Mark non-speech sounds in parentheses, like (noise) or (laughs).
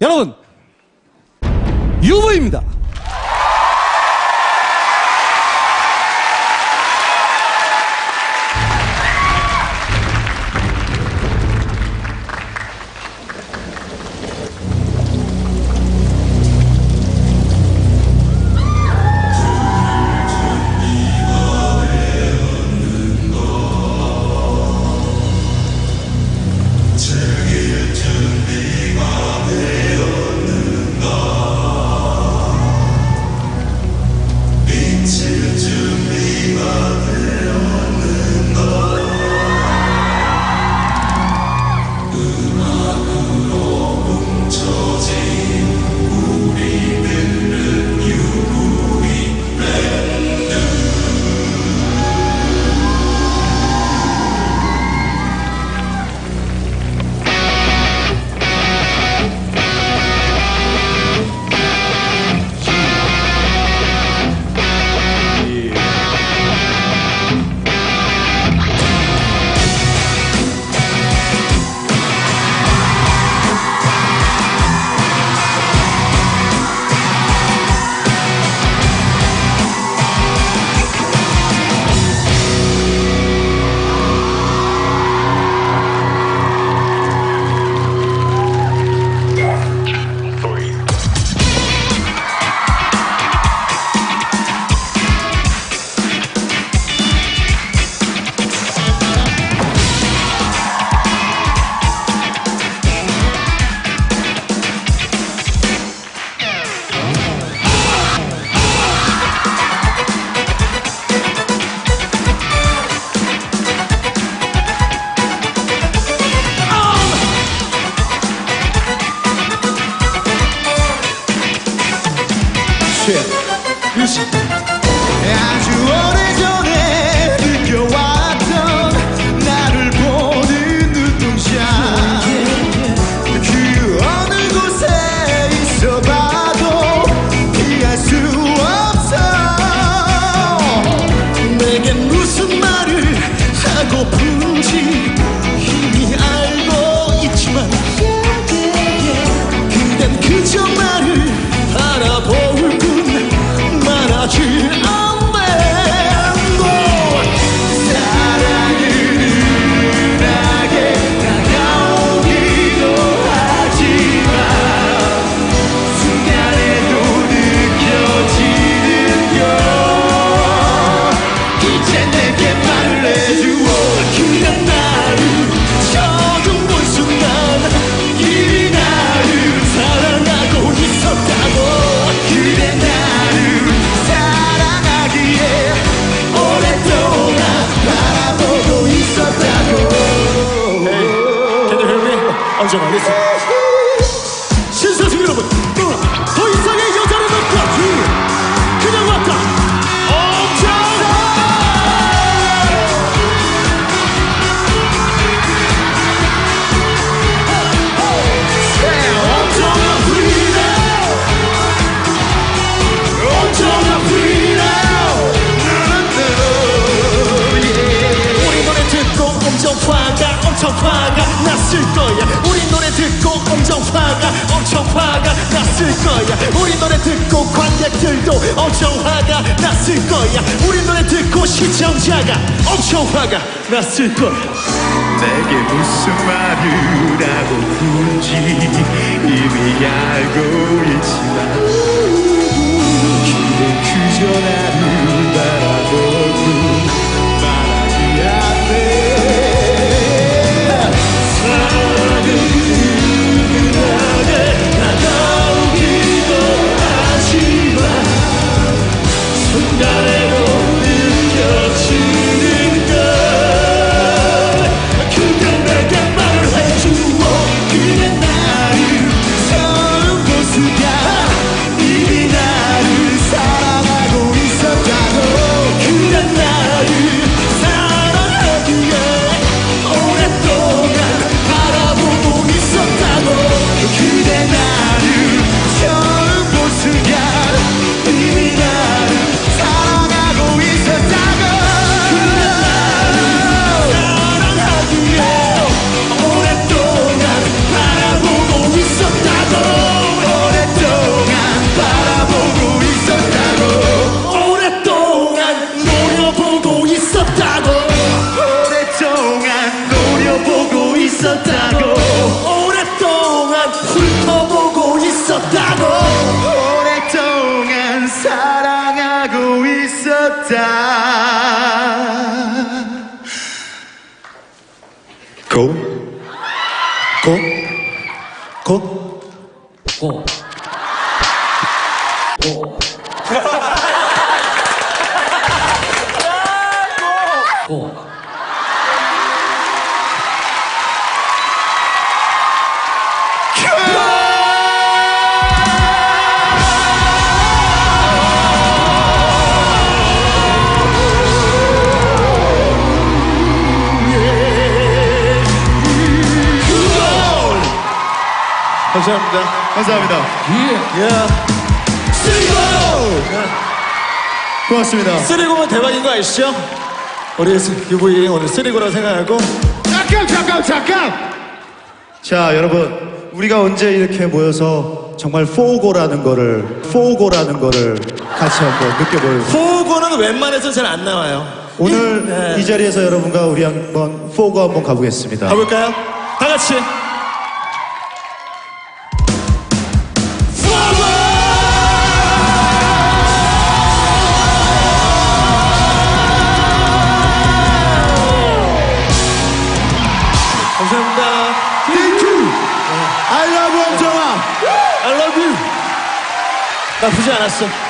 여러분, UV입니다. 내겐 무슨 말을 하고픈지. 엄청 알겠습니다. 났을 거야. 우리 노래 듣고 시청자가 엄청 화가 났을 거야. 내게 무슨 말을 하고 군지 이미 알고 있지만 알고 있었다 고? 고? 고? 고? (laughs) 고? (laughs) 감사합니다. 감사합니다. 예. 예. 고맙습니다. 쓰리고면 대박인 거 아시죠? 우리 UV 오늘 쓰리고라고 생각하고 잠깐, 잠깐, 잠깐! 자, 여러분. 우리가 언제 이렇게 모여서 정말 포고라는 거를, 포고라는 거를 같이 한번 느껴볼 포고는 웬만해서 잘 안 나와요. 오늘 네. 이 자리에서 여러분과 우리 한번 포고 한번 가보겠습니다. 가볼까요? 다 같이. 나쁘지 않았어.